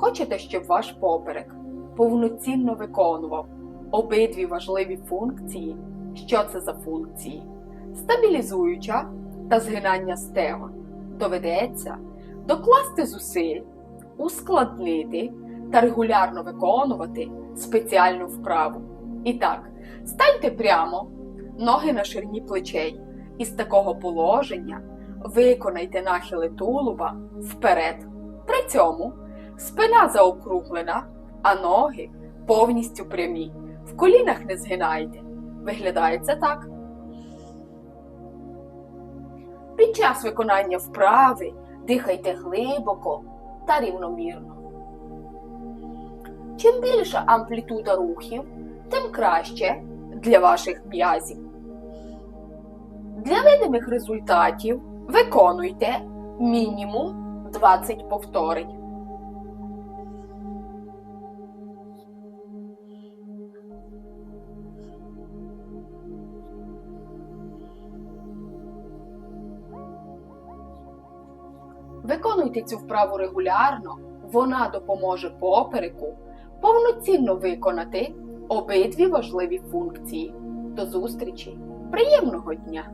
Хочете, щоб ваш поперек повноцінно виконував обидві важливі функції? Що це за функції? Стабілізуюча та згинання стегон. Доведеться докласти зусиль, ускладнити та регулярно виконувати спеціальну вправу. І так, станьте прямо, ноги на ширині плечей. І з такого положення виконайте нахили тулуба вперед. При цьому спина заокруглена, а ноги повністю прямі. В колінах не згинайте. Виглядає це так. Під час виконання вправи дихайте глибоко та рівномірно. Чим більша амплітуда рухів, тим краще для ваших м'язів. Для видимих результатів виконуйте мінімум 20 повторень. Виконуйте цю вправу регулярно, вона допоможе попереку повноцінно виконати обидві важливі функції. До зустрічі! Приємного дня!